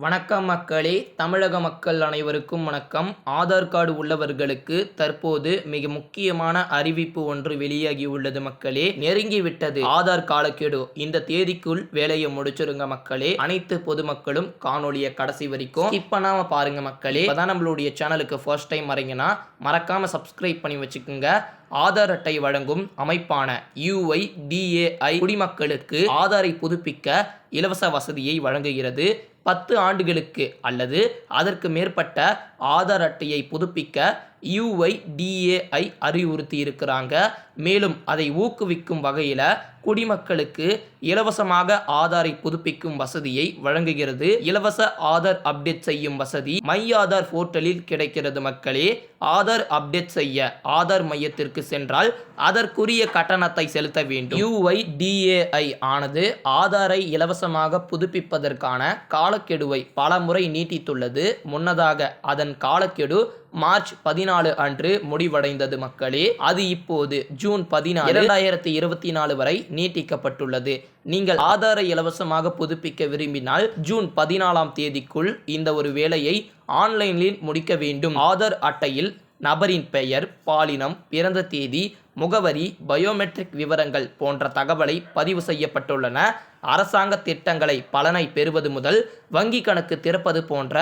வணக்கம் மக்களே. தமிழக மக்கள் அனைவருக்கும் வணக்கம். ஆதார் கார்டு உள்ளவர்களுக்கு தற்போது மிக முக்கியமான அறிவிப்பு ஒன்று வெளியாகி உள்ளது மக்களே. நெருங்கி விட்டது. ஆதார் காலக்கெடு. இந்த தேதிக்குள் வேலையை முடிச்சிருங்க மக்களே. அனைத்து பொதுமக்களும் காணொலியை கடைசி வரைக்கும் ஸ்கிப் நாம பாருங்க மக்களே. அதான் நம்மளுடைய சேனலுக்கு ஃபர்ஸ்ட் டைம் வரீங்கன்னா மறக்காம சப்ஸ்கிரைப் பண்ணி வச்சுக்கோங்க. ஆதார் அட்டை வழங்கும் அமைப்பான யுஐடிஏஐ குடிமக்களுக்கு ஆதாரை புதுப்பிக்க இலவச வசதியை வழங்குகிறது. பத்து ஆண்டுகளுக்கு அல்லது அதற்கு மேற்பட்ட ஆதார் அட்டையை புதுப்பிக்க யுஐடிஏஐ அறிவுறுத்தி இருக்கிறாங்க மேலும் அதை ஊக்குவிக்கும் வகையில் குடிமக்களுக்கு இலவசமாக ஆதாரை புதுப்பிக்கும் வசதியை வழங்குகிறது. இலவச ஆதார் அப்டேட் செய்யும் வசதி மை ஆதார் போர்ட்டலில் கிடைக்கிறது மக்களே. ஆதார் அப்டேட் செய்ய ஆதார் மையத்திற்கு சென்றால் அதற்குரிய கட்டணத்தை செலுத்த வேண்டும். யுஐடிஏஐ ஆனது ஆதாரை இலவசமாக புதுப்பிப்பதற்கான காலக்கெடுவை பல முறை நீட்டித்துள்ளது. முன்னதாக அதன் காலக்கெடு மார்ச் பதினாலு அன்று முடிவடைந்தது மக்களே. அது இப்போது ஜூன் பதினாலு இரண்டாயிரத்தி இருபத்தி நாலு வரை நீட்டிக்கப்பட்டுள்ளது. நீங்கள் ஆதாரை இலவசமாக புதுப்பிக்க விரும்பினால் ஜூன் பதினாலாம் தேதிக்குள் இந்த ஒரு வேலையை ஆன்லைனில் முடிக்க வேண்டும். ஆதார் அட்டையில் நபரின் பெயர் பாலினம் பிறந்த தேதி முகவரி பயோமெட்ரிக் விவரங்கள் போன்ற தகவலை பதிவு செய்யப்பட்டுள்ளன. அரசாங்க திட்டங்களை பலனை பெறுவது முதல் வங்கி கணக்கு திறப்பது போன்ற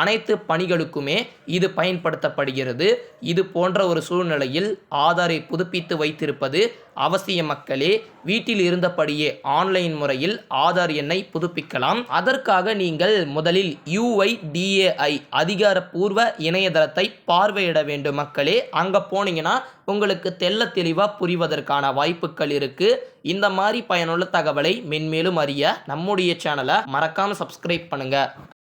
அனைத்து பணிகளுக்குமே இது பயன்படுத்தப்படுகிறது. இது போன்ற ஒரு சூழ்நிலையில் ஆதாரை புதுப்பித்து வைத்திருப்பது அவசிய மக்களே வீட்டில் இருந்தபடியே ஆன்லைன் முறையில் ஆதார் எண்ணை புதுப்பிக்கலாம். அதற்காக நீங்கள் முதலில் யூஐடிஏஐ அதிகாரப்பூர்வ இணையதளத்தை பார்வையிட வேண்டும் மக்களே. அங்கே போனீங்கன்னா உங்களுக்கு தெல்ல தெளிவாக புரிவதற்கான வாய்ப்புகள் இருக்குது இந்த மாதிரி பயனுள்ள தகவலை மென்மேலும் அறிய நம்முடைய சேனலை மறக்காமல் சப்ஸ்கிரைப் பண்ணுங்கள்